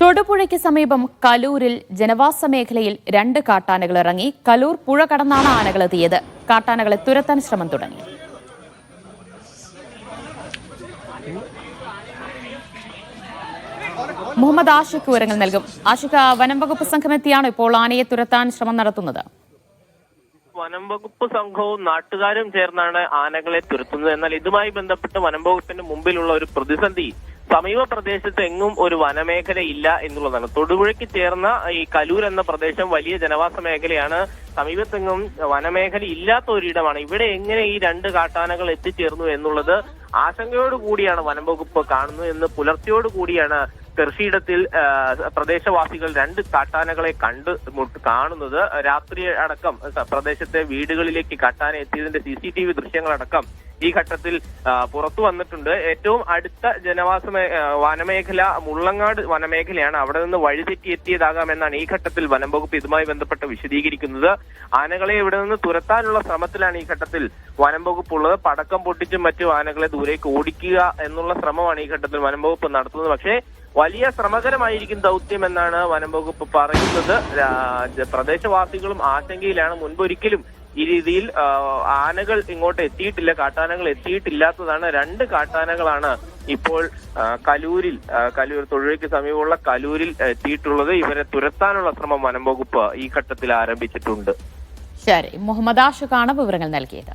തൊടുപുഴയ്ക്ക് സമീപം കലൂരിൽ ജനവാസ മേഖലയിൽ രണ്ട് കാട്ടാനകൾ ഇറങ്ങി. കലൂർ പുഴ കടന്നാണ് ആനകൾ എത്തിയത്. കാട്ടാനകളെ തുരത്താൻ ശ്രമം തുടങ്ങി. മുഹമ്മദ് ആഷിഖ് വിവരങ്ങൾ നൽകും. ആഷിഖ് വനം വകുപ്പ് സംഘം എത്തിയാണോ ഇപ്പോൾ ആനയെ തുരത്താൻ ശ്രമം നടത്തുന്നത്? വനം വകുപ്പ് സംഘവും നാട്ടുകാരും ചേർന്നാണ് ആനകളെ തുരത്തുന്നത്. എന്നാൽ ഇതുമായി ബന്ധപ്പെട്ട് വനം വകുപ്പിന്റെ മുമ്പിലുള്ള ഒരു പ്രതിസന്ധി സമീപ പ്രദേശത്ത് എങ്ങും ഒരു വനമേഖല ഇല്ല എന്നുള്ളതാണ്. തൊടുപുഴയ്ക്ക് ചേർന്ന ഈ കലൂർ എന്ന പ്രദേശം വലിയ ജനവാസ മേഖലയാണ്. സമീപത്തെങ്ങും വനമേഖല ഇല്ലാത്ത ഒരിടമാണ് ഇവിടെ എങ്ങനെ ഈ രണ്ട് കാട്ടാനകൾ എത്തിച്ചേർന്നു എന്നുള്ളത് ആശങ്കയോട് കൂടിയാണ് വനം വകുപ്പ് കാണുന്നത് എന്ന് പുലർച്ചയോട് കൂടിയാണ് കൃഷിയിടത്തിൽ ആ, പ്രദേശവാസികൾ രണ്ട് കാട്ടാനകളെ കണ്ട് കാണുന്നത് രാത്രി അടക്കം പ്രദേശത്തെ വീടുകളിലേക്ക് കാട്ടാന എത്തിയതിന്റെ സി സി ടി വി ദൃശ്യങ്ങളടക്കം ഈ ഘട്ടത്തിൽ പുറത്തു വന്നിട്ടുണ്ട്. ഏറ്റവും അടുത്ത ജനവാസ വനമേഖല മുള്ളങ്ങാട് വനമേഖലയാണ് അവിടെ നിന്ന് വഴിതെറ്റി എത്തിയതാകാമെന്നാണ് ഈ ഘട്ടത്തിൽ വനം വകുപ്പ് ഇതുമായി ബന്ധപ്പെട്ട് വിശദീകരിക്കുന്നത്. ആനകളെ ഇവിടെ നിന്ന് തുരത്താനുള്ള ശ്രമത്തിലാണ് ഈ ഘട്ടത്തിൽ വനം വകുപ്പ് ഉള്ളത് പടക്കം പൊട്ടിച്ചും മറ്റു ആനകളെ ദൂരേക്ക് ഓടിക്കുക എന്നുള്ള ശ്രമമാണ് ഈ ഘട്ടത്തിൽ വനം വകുപ്പ് നടത്തുന്നത്. പക്ഷേ വലിയ ശ്രമകരമായിരിക്കും ദൗത്യം എന്നാണ് വനം വകുപ്പ് പറയുന്നത്. പ്രദേശവാസികളും ആശങ്കയിലാണ്. മുൻപൊരിക്കലും ഈ രീതിയിൽ ആനകൾ ഇങ്ങോട്ട് എത്തിയിട്ടില്ല കാട്ടാനകൾ എത്തിയിട്ടില്ലാത്തതാണ് രണ്ട് കാട്ടാനകളാണ് ഇപ്പോൾ കലൂരിൽ കലൂർ തൊഴിലേക്ക് സമീപമുള്ള കലൂരിൽ എത്തിയിട്ടുള്ളത്. ഇവരെ തുരത്താനുള്ള ശ്രമം വനം വകുപ്പ് ഈ ഘട്ടത്തിൽ ആരംഭിച്ചിട്ടുണ്ട്. ശരി. മുഹമ്മദ് ആഷുഖാണ് വിവരങ്ങൾ നൽകിയത്.